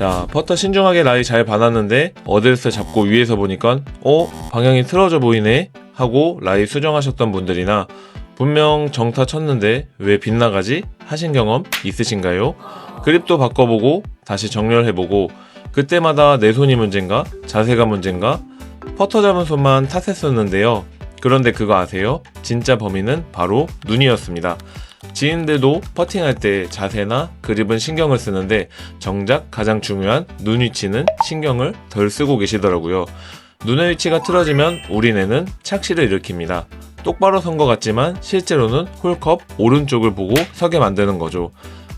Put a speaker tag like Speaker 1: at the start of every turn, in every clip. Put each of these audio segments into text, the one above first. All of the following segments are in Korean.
Speaker 1: 자, 퍼터 신중하게 라이 잘 받았는데 어드레스 잡고 위에서 보니까 어? 방향이 틀어져 보이네? 하고 라이 수정하셨던 분들이나 분명 정타 쳤는데 왜 빗나가지? 하신 경험 있으신가요? 그립도 바꿔보고 다시 정렬해보고 그때마다 내 손이 문제인가? 자세가 문제인가? 퍼터 잡은 손만 탓했었는데요. 그런데 그거 아세요? 진짜 범인은 바로 눈이었습니다. 지인들도 퍼팅할 때 자세나 그립은 신경을 쓰는데 정작 가장 중요한 눈 위치는 신경을 덜 쓰고 계시더라고요. 눈의 위치가 틀어지면 우리뇌는 착시를 일으킵니다. 똑바로 선 것 같지만 실제로는 홀컵 오른쪽을 보고 서게 만드는 거죠.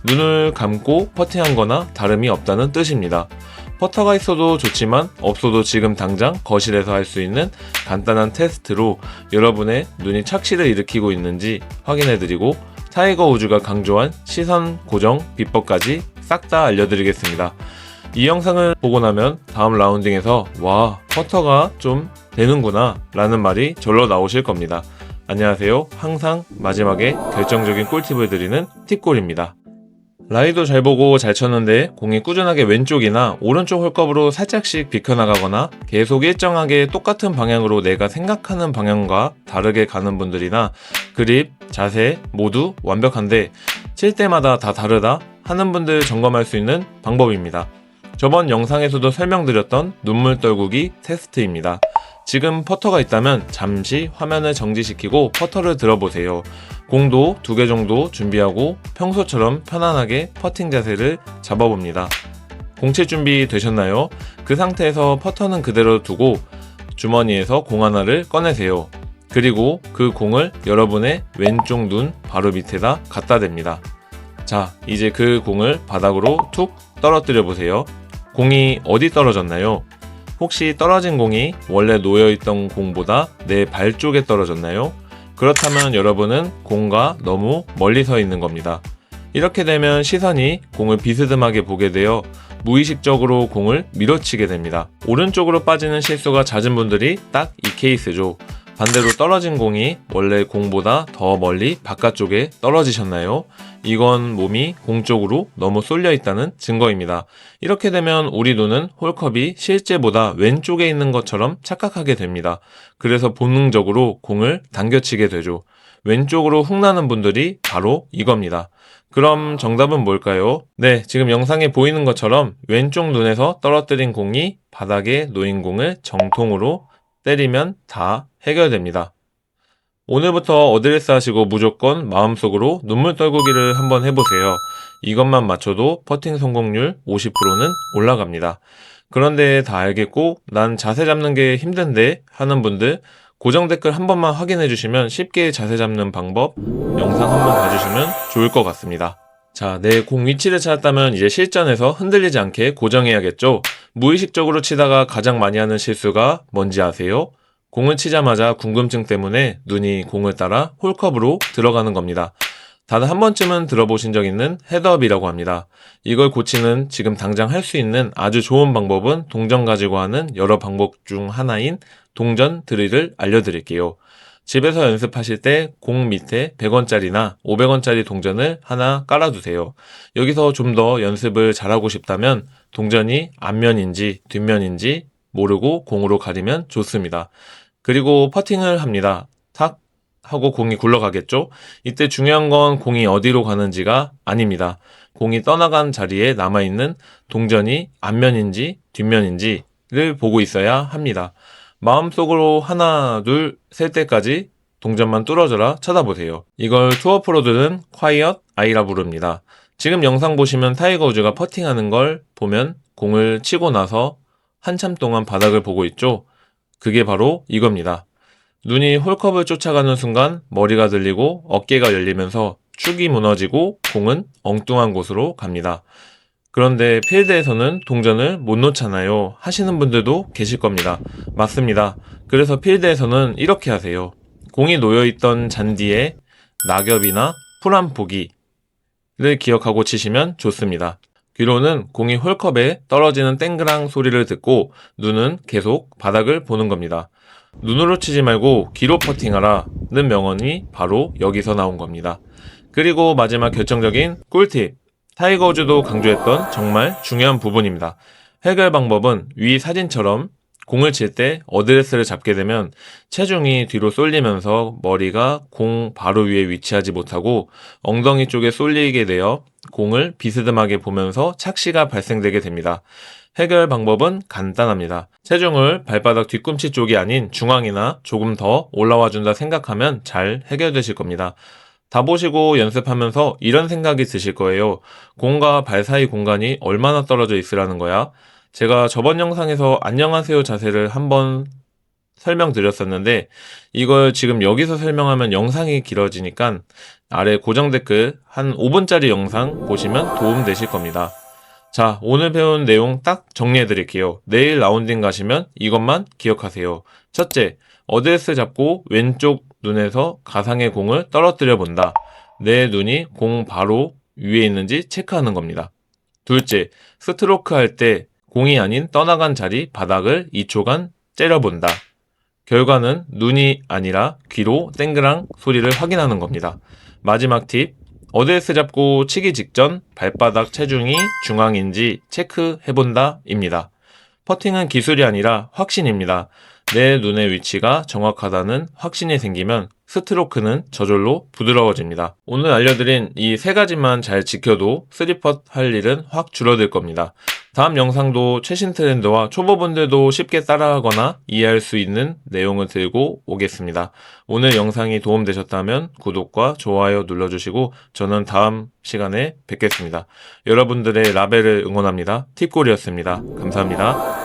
Speaker 1: 눈을 감고 퍼팅한 거나 다름이 없다는 뜻입니다. 퍼터가 있어도 좋지만 없어도 지금 당장 거실에서 할 수 있는 간단한 테스트로 여러분의 눈이 착시를 일으키고 있는지 확인해 드리고 타이거 우즈가 강조한 시선 고정 비법까지 싹 다 알려드리겠습니다. 이 영상을 보고 나면 다음 라운딩에서 와 퍼터가 좀 되는구나 라는 말이 절로 나오실 겁니다. 안녕하세요. 항상 마지막에 결정적인 꿀팁을 드리는 팁골입니다. 라이도 잘 보고 잘 쳤는데 공이 꾸준하게 왼쪽이나 오른쪽 홀컵으로 살짝씩 비켜나가거나 계속 일정하게 똑같은 방향으로 내가 생각하는 방향과 다르게 가는 분들이나 그립, 자세 모두 완벽한데 칠 때마다 다 다르다 하는 분들 점검할 수 있는 방법입니다. 저번 영상에서도 설명드렸던 눈물 떨구기 테스트입니다. 지금 퍼터가 있다면 잠시 화면을 정지시키고 퍼터를 들어보세요. 공도 두 개 정도 준비하고 평소처럼 편안하게 퍼팅 자세를 잡아봅니다. 공칠 준비 되셨나요? 그 상태에서 퍼터는 그대로 두고 주머니에서 공 하나를 꺼내세요. 그리고 그 공을 여러분의 왼쪽 눈 바로 밑에다 갖다 댑니다. 자, 이제 그 공을 바닥으로 툭 떨어뜨려 보세요. 공이 어디 떨어졌나요? 혹시 떨어진 공이 원래 놓여있던 공보다 내 발 쪽에 떨어졌나요? 그렇다면 여러분은 공과 너무 멀리 서 있는 겁니다. 이렇게 되면 시선이 공을 비스듬하게 보게 되어 무의식적으로 공을 밀어치게 됩니다. 오른쪽으로 빠지는 실수가 잦은 분들이 딱 이 케이스죠. 반대로 떨어진 공이 원래 공보다 더 멀리 바깥쪽에 떨어지셨나요? 이건 몸이 공 쪽으로 너무 쏠려 있다는 증거입니다. 이렇게 되면 우리 눈은 홀컵이 실제보다 왼쪽에 있는 것처럼 착각하게 됩니다. 그래서 본능적으로 공을 당겨치게 되죠. 왼쪽으로 훅 나는 분들이 바로 이겁니다. 그럼 정답은 뭘까요? 네, 지금 영상에 보이는 것처럼 왼쪽 눈에서 떨어뜨린 공이 바닥에 놓인 공을 정통으로 때리면 다 해결됩니다. 오늘부터 어드레스 하시고 무조건 마음속으로 눈물 떨구기를 한번 해보세요. 이것만 맞춰도 퍼팅 성공률 50%는 올라갑니다. 그런데 다 알겠고 난 자세 잡는 게 힘든데 하는 분들 고정 댓글 한 번만 확인해 주시면 쉽게 자세 잡는 방법 영상 한번 봐주시면 좋을 것 같습니다. 자, 내 공 위치를 찾았다면 이제 실전에서 흔들리지 않게 고정해야겠죠? 무의식적으로 치다가 가장 많이 하는 실수가 뭔지 아세요? 공을 치자마자 궁금증 때문에 눈이 공을 따라 홀컵으로 들어가는 겁니다. 다들 한 번쯤은 들어보신 적 있는 헤드업이라고 합니다. 이걸 고치는 지금 당장 할 수 있는 아주 좋은 방법은 동전 가지고 하는 여러 방법 중 하나인 동전 드릴을 알려드릴게요. 집에서 연습하실 때 공 밑에 100원짜리나 500원짜리 동전을 하나 깔아두세요. 여기서 좀 더 연습을 잘하고 싶다면 동전이 앞면인지 뒷면인지 모르고 공으로 가리면 좋습니다. 그리고 퍼팅을 합니다. 탁 하고 공이 굴러가겠죠? 이때 중요한 건 공이 어디로 가는지가 아닙니다. 공이 떠나간 자리에 남아있는 동전이 앞면인지 뒷면인지를 보고 있어야 합니다. 마음속으로 하나, 둘, 셀 때까지 동전만 뚫어져라 쳐다보세요. 이걸 투어 프로들은 quiet 아이라 부릅니다. 지금 영상 보시면 타이거 우즈가 퍼팅하는 걸 보면 공을 치고 나서 한참 동안 바닥을 보고 있죠? 그게 바로 이겁니다. 눈이 홀컵을 쫓아가는 순간 머리가 들리고 어깨가 열리면서 축이 무너지고 공은 엉뚱한 곳으로 갑니다. 그런데 필드에서는 동전을 못 놓잖아요. 하시는 분들도 계실 겁니다. 맞습니다. 그래서 필드에서는 이렇게 하세요. 공이 놓여있던 잔디에 낙엽이나 풀 한 포기를 기억하고 치시면 좋습니다. 귀로는 공이 홀컵에 떨어지는 땡그랑 소리를 듣고 눈은 계속 바닥을 보는 겁니다. 눈으로 치지 말고 귀로 퍼팅하라는 명언이 바로 여기서 나온 겁니다. 그리고 마지막 결정적인 꿀팁. 타이거 우즈도 강조했던 정말 중요한 부분입니다. 해결 방법은 위 사진처럼 공을 칠 때 어드레스를 잡게 되면 체중이 뒤로 쏠리면서 머리가 공 바로 위에 위치하지 못하고 엉덩이 쪽에 쏠리게 되어 공을 비스듬하게 보면서 착시가 발생되게 됩니다. 해결 방법은 간단합니다. 체중을 발바닥 뒤꿈치 쪽이 아닌 중앙이나 조금 더 올라와 준다 생각하면 잘 해결되실 겁니다. 다 보시고 연습하면서 이런 생각이 드실 거예요. 공과 발 사이 공간이 얼마나 떨어져 있으라는 거야? 제가 저번 영상에서 안녕하세요 자세를 한번 설명드렸었는데 이걸 지금 여기서 설명하면 영상이 길어지니까 아래 고정 댓글 한 5분짜리 영상 보시면 도움 되실 겁니다. 자, 오늘 배운 내용 딱 정리해 드릴게요. 내일 라운딩 가시면 이것만 기억하세요. 첫째, 어드레스 잡고 왼쪽 눈에서 가상의 공을 떨어뜨려 본다. 내 눈이 공 바로 위에 있는지 체크하는 겁니다. 둘째, 스트로크 할 때 공이 아닌 떠나간 자리 바닥을 2초간 째려본다. 결과는 눈이 아니라 귀로 땡그랑 소리를 확인하는 겁니다. 마지막 팁, 어드레스 잡고 치기 직전 발바닥 체중이 중앙인지 체크해본다 입니다. 퍼팅은 기술이 아니라 확신입니다. 내 눈의 위치가 정확하다는 확신이 생기면 스트로크는 저절로 부드러워집니다. 오늘 알려드린 이 세 가지만 잘 지켜도 쓰리펫 할 일은 확 줄어들 겁니다. 다음 영상도 최신 트렌드와 초보분들도 쉽게 따라하거나 이해할 수 있는 내용을 들고 오겠습니다. 오늘 영상이 도움되셨다면 구독과 좋아요 눌러주시고 저는 다음 시간에 뵙겠습니다. 여러분들의 라벨을 응원합니다. 팁골이었습니다. 감사합니다.